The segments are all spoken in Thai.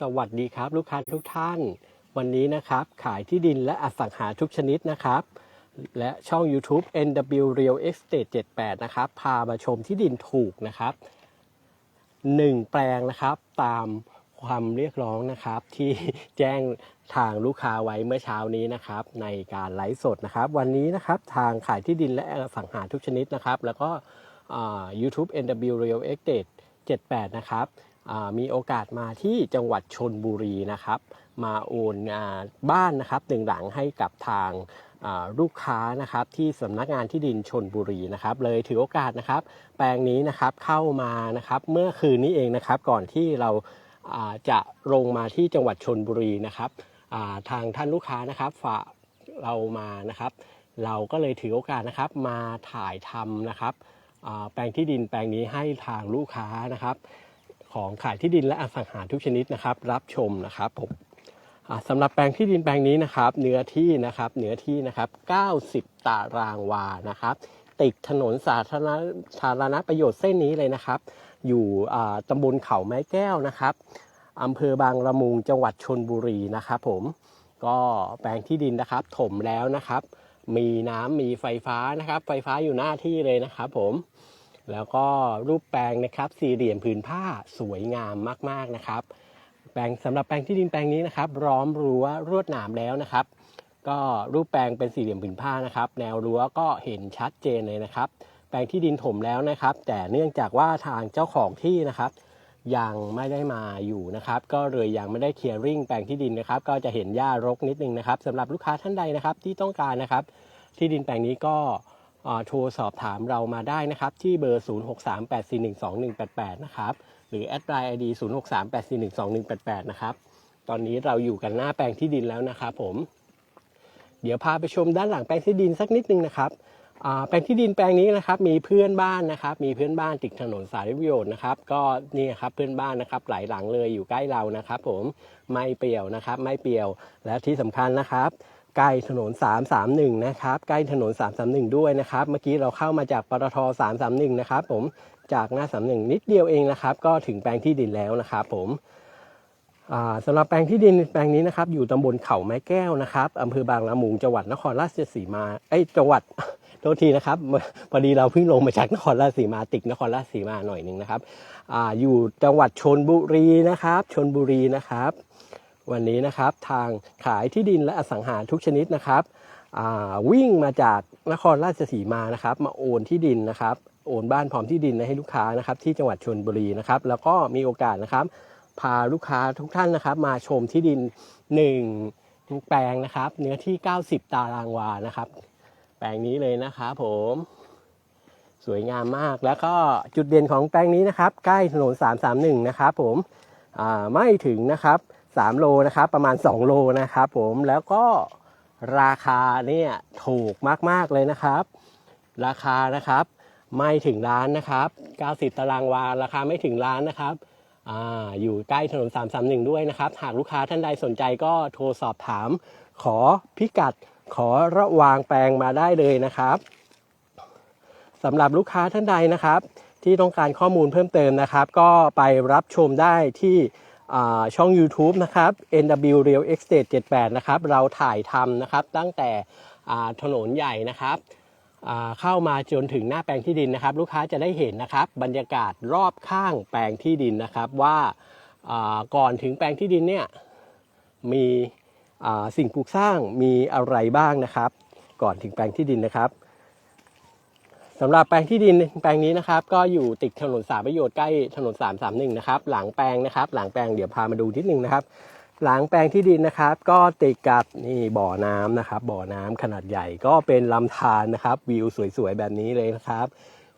สวัสดีครับ ลูกค้าทุกท่าน วันนี้นะครับ ขายที่ดินและอสังหาทุกชนิดนะครับ และช่อง YouTube NW Real Estate 78 นะครับ พามาชมที่ดินถูกนะครับหนึ่งแปลงนะครับตามความเรียกร้องนะครับ ที่แจ้งทางลูกค้าไว้เมื่อเช้านี้นะครับ ในการไลฟ์สดนะครับ วันนี้นะครับทางขายที่ดินและอสังหาทุกชนิดนะครับ แล้วก็อ่า YouTube NW Real Estate 78 นะครับ มีโอกาสมาที่จังหวัดชนบุรีนะครับ มาโอนอบ้านนะครับหนึ่งหลังให้กับทางลูกค้านะครับที่สำนักงานที่ดินชนบุรีนะครับ เลยถือโอกาสนะครับ แปลงนี้นะครับเข้ามานะครับเมื่อคืนนี้เองนะครับ ก่อนที่เราจะลงมาที่จังหวัดชนบุรีนะครับทางท่านลูกค้านะครับฝากเรามานะครับ เราก็เลยถือโอกาสนะครับ มาถ่ายทำนะครับแปลงที่ดินแปลงนี้ให้ทางลูกค้านะครับ ของขายที่ดินและอสังหาทุกชนิดนะครับ รับชมนะครับผมสำหรับแปลงที่ดินแปลงนี้นะครับ เนื้อที่นะครับเนื้อที่นะครับ 90 ตารางวานะครับ ติดถนนสาธารณสาธารณประโยชน์เส้นนี้เลยนะครับ อยู่ตำบลเขาไม้แก้วนะครับอำเภอบางละมุงจังหวัดชนบุรีนะครับผมก็แปลงที่ดินนะครับ ถมแล้วนะครับ มีน้ำมีไฟฟ้านะครับ ไฟฟ้าอยู่หน้าที่เลยนะครับผม แล้วก็รูปแปลงนะครับสี่เหลี่ยมผืนผ้าสวยงามมากๆนะครับ แปลงสำหรับแปลงที่ดินแปลงนี้นะครับล้อมรั้วรวดหนามแล้วนะครับ ก็รูปแปลงเป็นสี่เหลี่ยมผืนผ้านะครับ แนวรั้วก็เห็นชัดเจนเลยนะครับ แปลงที่ดินถมแล้วนะครับ แต่เนื่องจากว่าทางเจ้าของที่นะครับยังไม่ได้มาอยู่นะครับ ก็เลยยังไม่ได้เคลียร์ริ่งแปลงที่ดินนะครับ ก็จะเห็นหญ้ารกนิดนึงนะครับสำหรับลูกค้าท่านใดนะครับที่ต้องการนะครับ ที่ดินแปลงนี้ก็ โทรสอบถามเรามาได้นะครับที่เบอร์ 0638412188 นะครับ หรือแอดไลน์ไอดี0638412188 นะครับ ตอนนี้เราอยู่กันหน้าแปลงที่ดินแล้วนะครับผม เดี๋ยวพาไปชมด้านหลังแปลงที่ดินสักนิดนึงนะครับแปลงที่ดินแปลงนี้นะครับมีเพื่อนบ้านนะครับ มีเพื่อนบ้านติดถนนสายประโยชน์นะครับ ก็นี่ครับเพื่อนบ้านนะครับหลายหลังเลยอยู่ใกล้เรานะครับ ผมไม่เปี่ยวนะครับ ไม่เปี่ยวและที่สำคัญนะครับ ใกล้ถนน 331 นะครับ ใกล้ถนน 331 ด้วยนะครับ เมื่อกี้เราเข้ามาจากปตท 331 นะครับผม จากหน้า 31 นิดเดียวเองนะครับ ก็ถึงแปลงที่ดินแล้วนะครับผมสำหรับแปลงที่ดินแปลงนี้นะครับ อยู่ตำบลเขาไม้แก้วนะครับอำเภอบางละมุงจังหวัดนครราชสีมา เอ้ย จังหวัดโทษทีนะครับ พอดีเราเพิ่งลงมาจากนครราชสีมาติดนครราชสีมาหน่อยหนึ่งนะครับออยู่จังหวัดชนบุรีนะครับ ชนบุรีนะครับ วันนี้นะครับทางขายที่ดินและอสังหาทุกชนิดนะครับวิ่งมาจากนครราชสีมานะครับ มาโอนที่ดินนะครับ โอนบ้านพร้อมที่ดินให้ลูกค้านะครับ ที่จังหวัดชนบุรีนะครับ แล้วก็มีโอกาสนะครับ พาลูกค้าทุกท่านนะครับ มาชมที่ดิน1แปลงนะครับ เนื้อที่ 90 ตารางวานะครับ แปลงนี้เลยนะครับผมสวยงามมากแล้วก็จุดเด่นของแปลงนี้นะครับ ใกล้ถนน 331 นะครับ ผมไม่ถึงนะครับ 3 โลนะครับ ประมาณ 2 โลนะครับผมแล้วก็ราคาเนี่ยถูกมาก ๆ เลยนะครับ ราคานะครับไม่ถึงล้านนะครับ 90 ตารางวา ราคาไม่ถึงล้านนะครับออยู่ใกล้ถนน 331 ด้วยนะครับ หากลูกค้าท่านใดสนใจก็โทรสอบถาม ขอพิกัดขอระวางแปลงมาได้เลยนะครับสำหรับลูกค้าท่านใดนะครับ ที่ต้องการข้อมูลเพิ่มเติมนะครับ ก็ไปรับชมได้ที่ ช่อง YouTube นะครับ NW Real Estate 78 นะครับ เราถ่ายทำนะครับตั้งแต่ถนนใหญ่นะครับเข้ามาจนถึงหน้าแปลงที่ดินนะครับ ลูกค้าจะได้เห็นนะครับ บรรยากาศรอบข้างแปลงที่ดินนะครับว่าก่อนถึงแปลงที่ดินเนี่ยมีสิ่งปลูกสร้างมีอะไรบ้างนะครับ ก่อนถึงแปลงที่ดินนะครับ สำหรับแปลงที่ดินแปลงนี้นะครับ ก็อยู่ติดถนนสามประโยชน์ใกล้ถนน 331 นะครับ หลังแปลงนะครับ หลังแปลงเดี๋ยวพามาดูนิดนึงนะครับ หลังแปลงที่ดินนะครับ ก็ติดกับนี่บ่อน้ำนะครับ บ่อน้ำขนาดใหญ่ก็เป็นลำธารนะครับ วิวสวยๆแบบนี้เลยนะครับ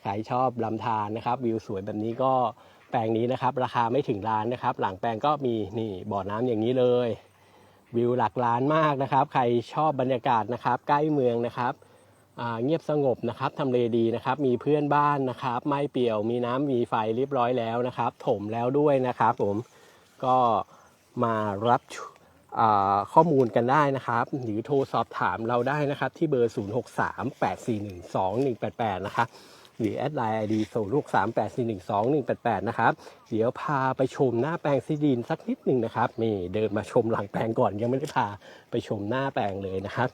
ใครชอบลำธารนะครับ วิวสวยแบบนี้ก็แปลงนี้นะครับ ราคาไม่ถึงล้านนะครับ หลังแปลงก็มีนี่บ่อน้ำอย่างนี้เลย วิวหลักล้านมากนะครับ ใครชอบบรรยากาศนะครับ ใกล้เมืองนะครับ เงียบสงบนะครับทำเลดีนะครับ มีเพื่อนบ้านนะครับ ไม่เปี่ยว มีน้ำมีไฟเรียบร้อยแล้วนะครับ ถมแล้วด้วยนะครับผม ก็มารับข้อมูลกันได้นะครับ หรือโทรสอบถามเราได้นะครับ ที่เบอร์ 0638412188 นะครับ หรือแอดไลน์ไอดีโซลูกสามแปดสี่หนึ่งสองหนึ่งแปดแปดนะครับ เดี๋ยวพาไปชมหน้าแปลงซีดินสักนิดหนึ่งนะครับนี่เดินมาชมหลังแปลงก่อนยังไม่ได้พาไปชมหน้าแปลงเลยนะครับ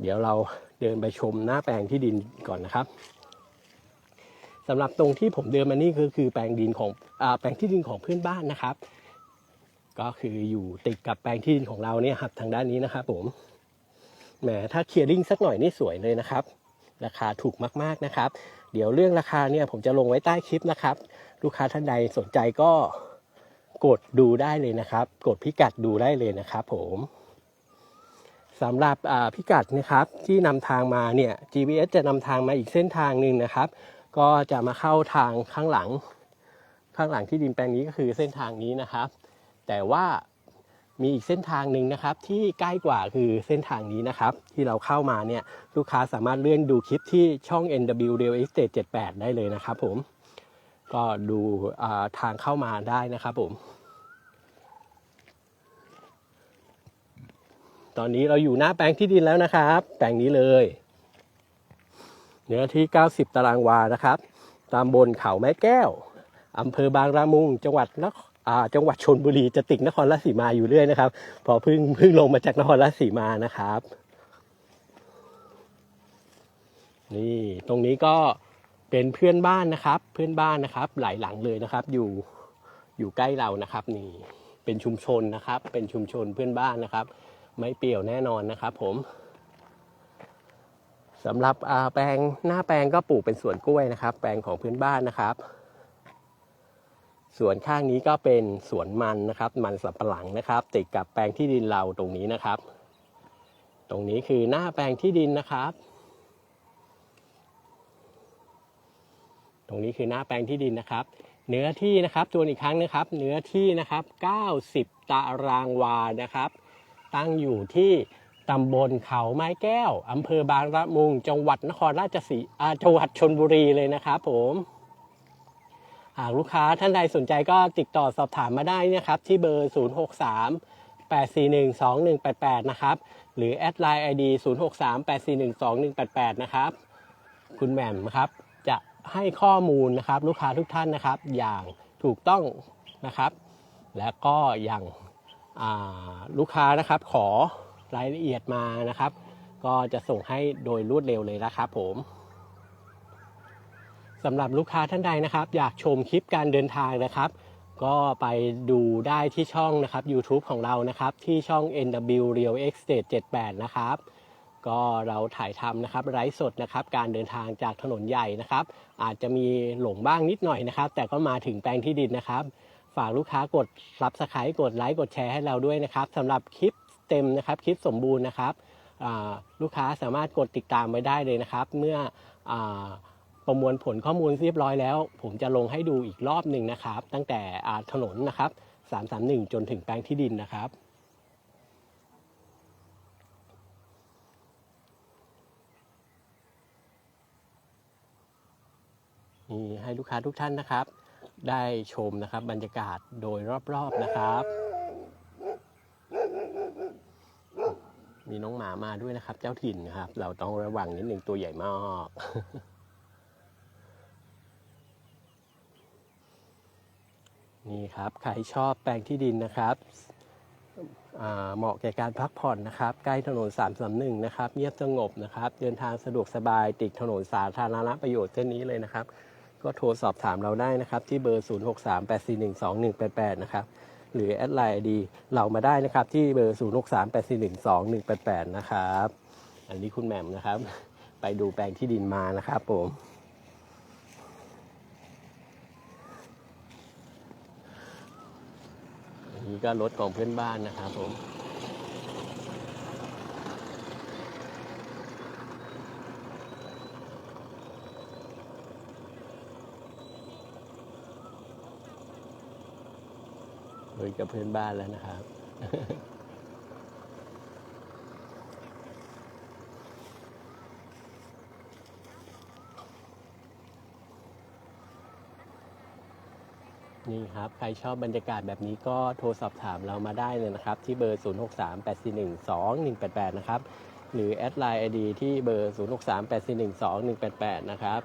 เดี๋ยวเรา เดินไปชมหน้าแปลงที่ดินก่อนนะครับสำหรับตรงที่ผมเดินมานี่ก็คือแปลงดินของอแปลงที่ดินของเพื่อนบ้านนะครับ ก็คืออยู่ติดกับแปลงที่ดินของเราเนี่ยครับทางด้านนี้นะครับผมแหมถ้าเคลียร์ลิงสักหน่อยนี่สวยเลยนะครับ ราคาถูกมากๆนะครับ เดี๋ยวเรื่องราคาเนี่ยผมจะลงไว้ใต้คลิปนะครับ ลูกค้าท่านใดสนใจก็กดดูได้เลยนะครับ กดพิกัดดูได้เลยนะครับผม สำหรับพิกัดนะครับที่นำทางมาเนี่ย GPS จะนำทางมาอีกเส้นทางหนึ่งนะครับ ก็จะมาเข้าทางข้างหลัง ข้างหลังที่ดินแปลงนี้ก็คือเส้นทางนี้นะครับ แต่ว่ามีอีกเส้นทางหนึ่งนะครับ ที่ใกล้กว่าคือเส้นทางนี้นะครับ ที่เราเข้ามาเนี่ยลูกค้าสามารถเลื่อนดูคลิปที่ช่อง NW Real Estate 78 ได้เลยนะครับผมก็ดูทางเข้ามาได้นะครับผม ตอนนี้เราอยู่หน้าแปลงที่ดินแล้วนะครับ แปลงนี้เลย เนื้อที่ 90 ตารางวานะครับตำบลเขาแม่แก้วอำเภอบางระมุง จังหวัดนครจังหวัดชนบุรีจะติดนครราชสีมาอยู่เรื่อยนะครับ พอเพิ่งเพิ่งลงมาจากนครราชสีมานะครับ นี่ตรงนี้ก็เป็นเพื่อนบ้านนะครับ เพื่อนบ้านนะครับ หลายหลังเลยนะครับ อยู่อยู่ใกล้เรานะครับ นี่เป็นชุมชนนะครับ เป็นชุมชนเพื่อนบ้านนะครับ ไม่เปี่ยวแน่นอนนะครับผมสำหรับแปลงหน้าแปลงก็ปลูกเป็นสวนกล้วยนะครับ แปลงของพื่อนบ้านนะครับ ส่วนข้างนี้ก็เป็นสวนมันนะครับ มันสับปะหลังนะครับ ติดกับแปลงที่ดินเราตรงนี้นะครับ ตรงนี้คือหน้าแปลงที่ดินนะครับ ตรงนี้คือหน้าแปลงที่ดินนะครับ เนื้อที่นะครับตัวอีกครั้งนะครับ เนื้อที่นะครับ 90 ตารางวานะครับ ตั้งอยู่ที่ตำบลเขาไม้แก้วอำเภอบางละมุง จังหวัดนครราชสีจังหวัดชนบุรีเลยนะครับผมหากลูกค้าท่านใดสนใจก็ติดต่อสอบถามมาได้นะครับ ที่เบอร์ 063 841 2188 นะครับ หรือแอดไลน์ ID 063 841 2188 นะครับ คุณแหม่มครับ จะให้ข้อมูลนะครับ ลูกค้าทุกท่านนะครับ อย่างถูกต้องนะครับ และก็อย่าง ลูกค้านะครับขอรายละเอียดมานะครับ ก็จะส่งให้โดยรวดเร็วเลยนะครับผมสำหรับลูกค้าท่านใดนะครับ อยากชมคลิปการเดินทางนะครับ ก็ไปดูได้ที่ช่องนะครับ YouTube ของเรานะครับ ที่ช่อง NW Real Estate 78 นะครับ ก็เราถ่ายทำนะครับไลฟ์สดนะครับ การเดินทางจากถนนใหญ่นะครับ อาจจะมีหลงบ้างนิดหน่อยนะครับ แต่ก็มาถึงแปลงที่ดินนะครับ ฝากลูกค้ากดรับสไครต์กดไลค์กดแชร์ให้เราด้วยนะครับสำหรับคลิปเต็มนะครับคลิปสมบูรณ์นะครับลูกค้าสามารถกดติดตามไว้ได้เลยนะครับ เมื่ออประมวลผลข้อมูลเรียบร้อยแล้ว ผมจะลงให้ดูอีกรอบหนึ่งนะครับ ตั้งแต่ถนนนะครับ 331 จนถึงแปลงที่ดินนะครับนี่ให้ลูกค้าทุกท่านนะครับ ได้ชมนะครับบรรยากาศโดยรอบๆนะครับ มีน้องหมามาด้วยนะครับ เจ้าถิ่นครับ เราต้องระวังนิดหนึ่งตัวใหญ่มากนี่ครับใครชอบแปลงที่ดินนะครับเหมาะแก่การพักผ่อนนะครับ ใกล้ถนน 331 นะครับเงียบสงบนะครับ เดินทางสะดวกสบายติดถนนสาธารณประโยชน์เส้นนี้เลยนะครับ ก็โทรสอบถามเราได้นะครับ ที่เบอร์ 0638412188 นะครับ หรือแอดไลน์ดีเรามาได้นะครับ ที่เบอร์ 0638412188 นะครับ อันนี้คุณแหม่มนะครับ ไปดูแปลงที่ดินมานะครับผมอันนี้ก็รถของเพื่อนบ้านนะครับผม คุยกับเพื่อนบ้านแล้วนะครับ นี่ครับ ใครชอบบรรยากาศแบบนี้ก็โทรสอบถามเรามาได้เลยนะครับ ที่เบอร์ 0638412188 นะครับ หรือแอดไลน์ ID ที่เบอร์ 0638412188 นะครับ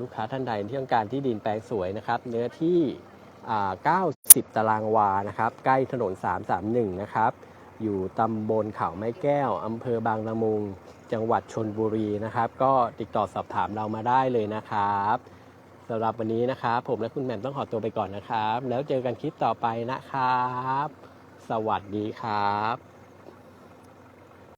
ลูกค้าท่านใดที่ต้องการที่ดินแปลงสวยนะครับ เนื้อที่ 90 ตารางวานะครับ ใกล้ถนน 331 นะครับ อยู่ตำบลเขาไม้แก้วอำเภอบางละมุง จังหวัดชนบุรีนะครับ ก็ติดต่อสอบถามเรามาได้เลยนะครับสำหรับวันนี้นะครับ ผมและคุณแหม่มต้องขอตัวไปก่อนนะครับ แล้วเจอกันคลิปต่อไปนะครับ สวัสดีครับ